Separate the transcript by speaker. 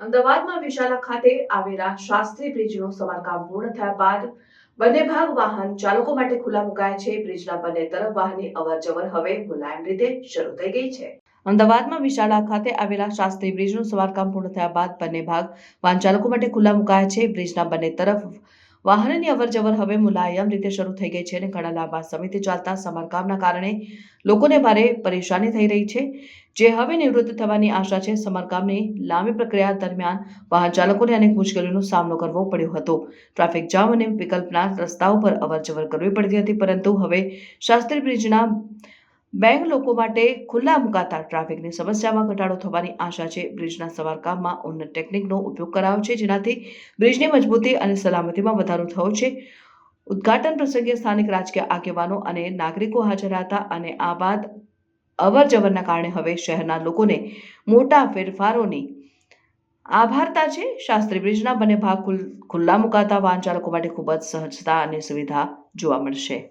Speaker 1: અમદાવાદમાં વિશાલા ખાતે આવેલા શાસ્ત્રી બ્રિજનું સમારકામ પૂર્ણ થયા બાદ બંને ભાગ વાહન ચાલકો માટે ખુલ્લા મુકાયા છે. બ્રિજના બંને તરફ વાહનની અવરજવર હવે મુલાયમ રીતે શરૂ થઈ ગઈ છે. અમદાવાદમાં વિશાળા ખાતે આવેલા શાસ્ત્રી બ્રિજનું સમારકામ પૂર્ણ થયા બાદ બંને ભાગ વાહન ચાલકો માટે ખુલ્લા મુકાયા છે. બ્રિજના બંને તરફ વાહનની અવરજવર હવે મુલાયમ રીતે શરૂ થઈ ગઈ છે અને ઘણા લાંબા સમયથી ચાલતા સમારકામના કારણે લોકોને ભારે પરેશાની થઈ રહી છે. જે હવે નિવૃત્ત થવાની આશા છે, સમારકામની લાંબી પ્રક્રિયા દરમિયાન વાહન ચાલકોને અનેક મુશ્કેલીઓનો સામનો કરવો પડ્યો હતો. ટ્રાફિક જામ અને વિકલ્પના રસ્તાઓ પર અવરજવર કરવી પડતી હતી, પરંતુ હવે શાસ્ત્રી બ્રિજના બેંક લોકો માટે ખુલ્લા મુકાતા ટ્રાફિકની સમસ્યામાં ઘટાડો થવાની આશા છે. બ્રિજના સવારકામમાં ઉન્નત ટેકનિકનો ઉપયોગ કરાયો છે, જેનાથી બ્રિજની મજબૂતી અને સલામતીમાં વધારો થયો છે. ઉદ્ઘાટન પ્રસંગે સ્થાનિક રાજકીય આગેવાનો અને નાગરિકો હાજર હતા અને આ બાદ અવર જવરના કારણે હવે શહેરના લોકોને મોટા ફેરફારોની આભારતા છે. શાસ્ત્રી બ્રિજના બંને ભાગ ખુલ- ખુલ્લા મુકાતા વાહન ચાલકો માટે ખૂબ જ સહજતા અને સુવિધા જોવા મળશે.